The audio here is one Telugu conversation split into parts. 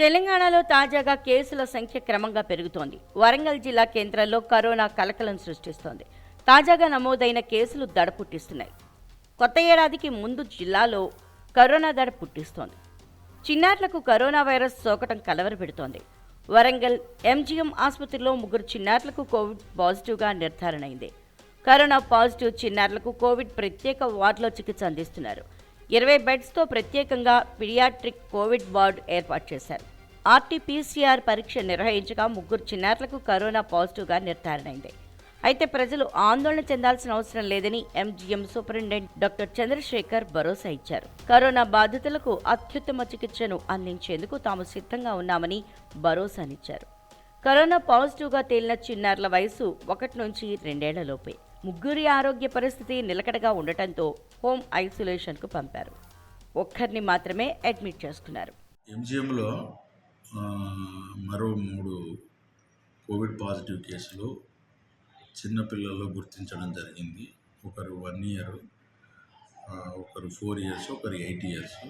తెలంగాణలో తాజాగా కేసుల సంఖ్య క్రమంగా పెరుగుతోంది. వరంగల్ జిల్లా కేంద్రంలో కరోనా కలకలం సృష్టిస్తోంది. తాజాగా నమోదైన కేసులు దడ పుట్టిస్తున్నాయి కొత్త ఏడాదికి ముందు జిల్లాలో కరోనా దడ పుట్టిస్తోంది. చిన్నారులకు కరోనా వైరస్ సోకటం కలవరపెడుతోంది. వరంగల్ ఎంజీఎం ఆసుపత్రిలో ముగ్గురు చిన్నారులకు కోవిడ్ పాజిటివ్గా నిర్ధారణ అయింది కరోనా పాజిటివ్ చిన్నారులకు కోవిడ్ ప్రత్యేక వార్డులో చికిత్స అందిస్తున్నారు. ఇరవై బెడ్స్తో ప్రత్యేకంగా పిడియాట్రిక్ కోవిడ్ వార్డు ఏర్పాటు చేశారు. ఆర్టీపీసీఆర్ పరీక్ష నిర్వహించగా ముగ్గురు చిన్నారులకు కరోనా పాజిటివ్గా నిర్ధారణ అయింది అయితే ప్రజలు ఆందోళన చెందాల్సిన అవసరం లేదని ఎంజీఎం సూపరింటెండెంట్ డాక్టర్ చంద్రశేఖర్ భరోసా ఇచ్చారు. కరోనా బాధితులకు అత్యుత్తమ చికిత్సను అందించేందుకు తాము సిద్ధంగా ఉన్నామని భరోసానిచ్చారు. కరోనా పాజిటివ్గా తేలిన చిన్నారుల వయసు ఒకటి నుంచి రెండేళ్ళ లోపే. ముగ్గురి ఆరోగ్య పరిస్థితి నిలకడగా ఉండటంతో హోమ్ ఐసోలేషన్కు పంపారు. ఒక్కరిని మాత్రమే అడ్మిట్ చేసుకున్నారు. ఎంజీఎంలో మరో మూడు కోవిడ్ పాజిటివ్ కేసులు చిన్నపిల్లల్లో గుర్తించడం జరిగింది. ఒకరు వన్ ఇయర్ ఒకరు ఫోర్ ఇయర్స్ ఒకరు ఎయిట్ ఇయర్స్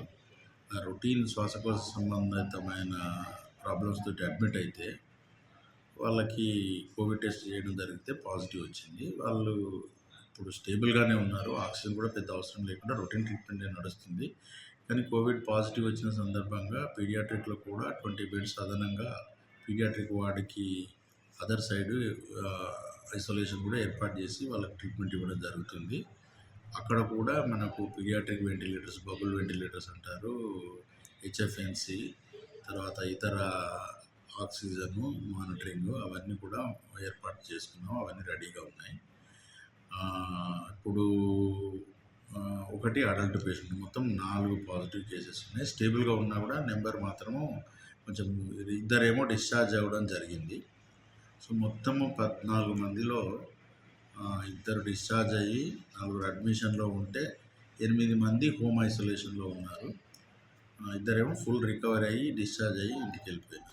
రొటీన్ శ్వాసకోశ సంబంధితమైన ప్రాబ్లమ్స్ తోటి అడ్మిట్ అయితే వాళ్ళకి కోవిడ్ టెస్ట్ చేయడం జరిగితే పాజిటివ్ వచ్చింది. వాళ్ళు ఇప్పుడు స్టేబుల్గానే ఉన్నారు. ఆక్సిజన్ కూడా పెద్ద అవసరం లేకుండా రొటీన్ ట్రీట్మెంట్ నడుస్తుంది. కానీ కోవిడ్ పాజిటివ్ వచ్చిన సందర్భంగా పీడియాట్రిక్లో కూడా ట్వంటీ బెడ్స్ అదనంగా పీడియాట్రిక్ వార్డుకి అదర్ సైడ్ ఐసోలేషన్ కూడా ఏర్పాటు చేసి వాళ్ళకి ట్రీట్మెంట్ ఇవ్వడం జరుగుతుంది. అక్కడ కూడా మనకు పీడియాట్రిక్ వెంటిలేటర్స్ బబుల్ వెంటిలేటర్స్ అంటారు హెచ్ఎఫ్ఎన్సి తర్వాత ఇతర ఆక్సిజన్ మానిటరింగ్ అవన్నీ కూడా ఏర్పాటు చేసుకున్నాం అవన్నీ రెడీగా ఉన్నాయి. ఇప్పుడు ఒకటి అడల్ట్ పేషెంట్ మొత్తం నాలుగు పాజిటివ్ కేసెస్ ఉన్నాయి. స్టేబుల్గా ఉన్నా కూడా నెంబర్ మాత్రము కొంచెం ఇద్దరేమో డిశ్చార్జ్ అవ్వడం జరిగింది. సో మొత్తము పద్నాలుగు మందిలో ఇద్దరు డిశ్చార్జ్ అయ్యి నలుగురు అడ్మిషన్లో ఉంటే ఎనిమిది మంది హోమ్ ఐసోలేషన్లో ఉన్నారు. ఇద్దరేమో ఫుల్ రికవరీ అయ్యి డిశ్చార్జ్ అయ్యి ఇంటికి వెళ్ళిపోయారు